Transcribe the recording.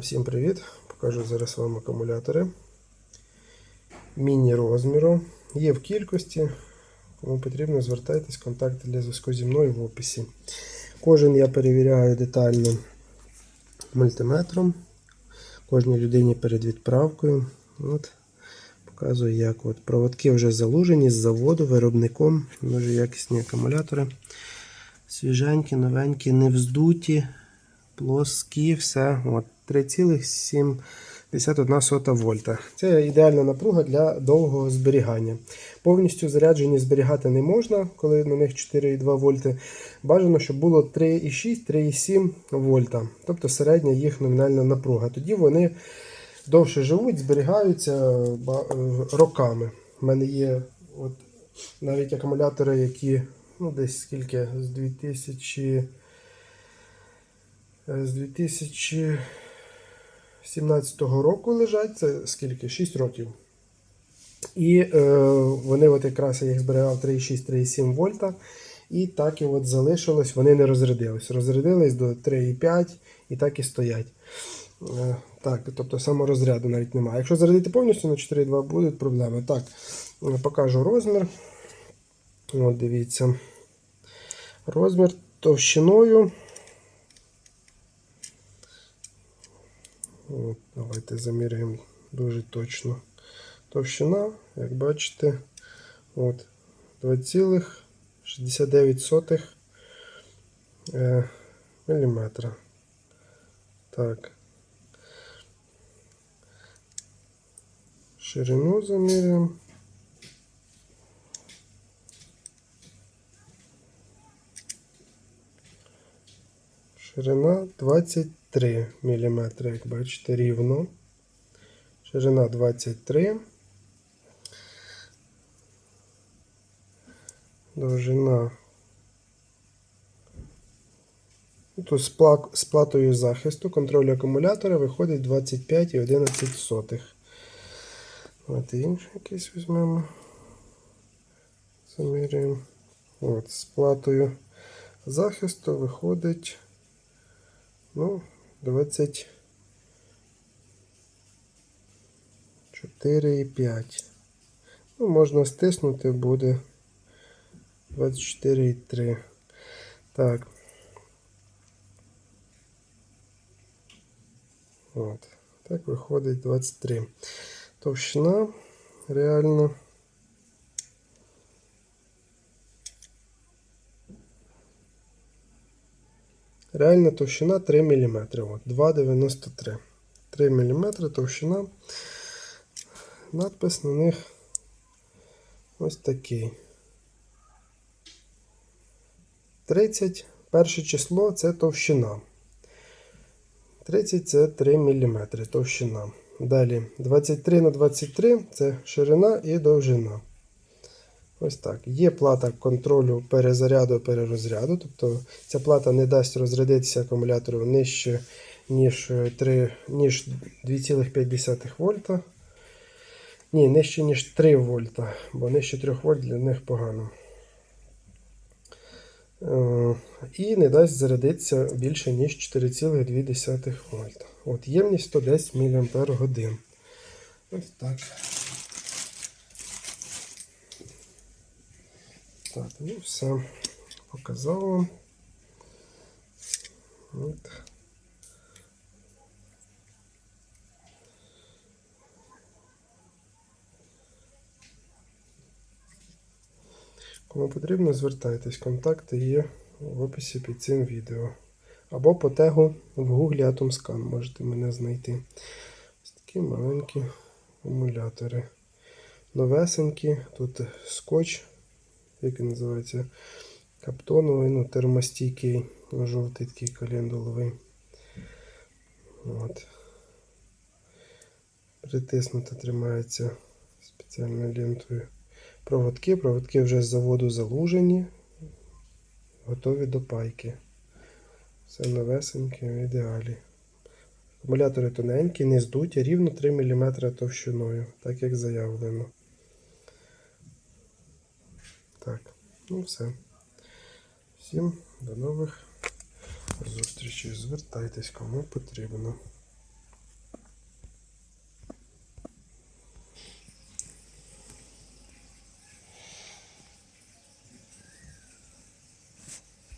Всім привіт! Покажу зараз вам акумулятори міні-розміру. Є в кількості. Кому потрібно, звертайтесь, контакти для зв'язку зі мною в описі. Кожен я перевіряю детально мультиметром. Кожній людині перед відправкою. От, Показую, як от проводки вже залужені з заводу, виробником. Дуже якісні акумулятори. Свіженькі, новенькі, не вздуті, плоскі, все. От, 3,71 вольта. Це ідеальна напруга для довгого зберігання. Повністю заряджені зберігати не можна, коли на них 4,2 вольти. Бажано, щоб було 3,6-3,7 вольта, тобто середня їх номінальна напруга. Тоді вони довше живуть, зберігаються е, роками. У мене є от, навіть акумулятори, які ну, десь скільки з 2000. Е, з 2000 17-го року лежать, це скільки? 6 років. І е, вони от якраз я їх зберігав 3,6-3,7 вольта. І так і от залишилось, вони не розрядились. Розрядились до 3,5 і так і стоять. Е, так, Тобто саморозряду навіть немає. Якщо зарядити повністю на 4,2 будуть проблеми. Так, е, покажу розмір. От Дивіться. Розмір товщиною От, давайте заміряємо дуже точно. Товщина, як бачите, от 2,69 е, міліметра. Так. Ширину заміряємо. Ширина 23 мм, як бачите, рівно. Ширина 23. Довжина. Тут з платою захисту контролю акумулятора виходить 25,11. Давайте інше якесь візьмемо. Замірюємо. От, з платою захисту виходить ну, 24,5. Ну, можна стиснути, буде 24,3. Так. От. Так виходить 23. Товщина реально. Реальна товщина 3 мм. 2,93. 3 мм товщина. Надпис на них ось такий. 30. Перше число це товщина. 30 це 3 мм товщина. Далі 23 на 23 це ширина і довжина. Ось так. Є плата контролю перезаряду перерозряду. Тобто ця плата не дасть розрядитися акумулятору нижче, ніж, 3, ніж 2,5 вольта. Ні, нижче, ніж 3 вольта, бо нижче 3 вольт для них погано. Е, І не дасть зарядитися більше, ніж 4,2 вольта. От ємність 110 мАч. Ось так. Так, ну все. Показав вам. От. Кому потрібно, звертайтесь. Контакти є в описі під цим відео. Або по тегу в гуглі Atomscan можете мене знайти. Ось такі маленькі акумулятори. Новесенькі. Тут скотч, як він називається, каптоновий, ну, термостійкий, жовтий такий календуловий. От. Притиснуто тримається спеціальною лентою. Проводки. Проводки вже з заводу залужені, готові до пайки. Все новесеньке, в ідеалі. Акумулятори тоненькі, не здуті, рівно 3 мм товщиною, так як заявлено. Так, ну все. Всім до нових зустрічей. Звертайтесь, кому потрібно.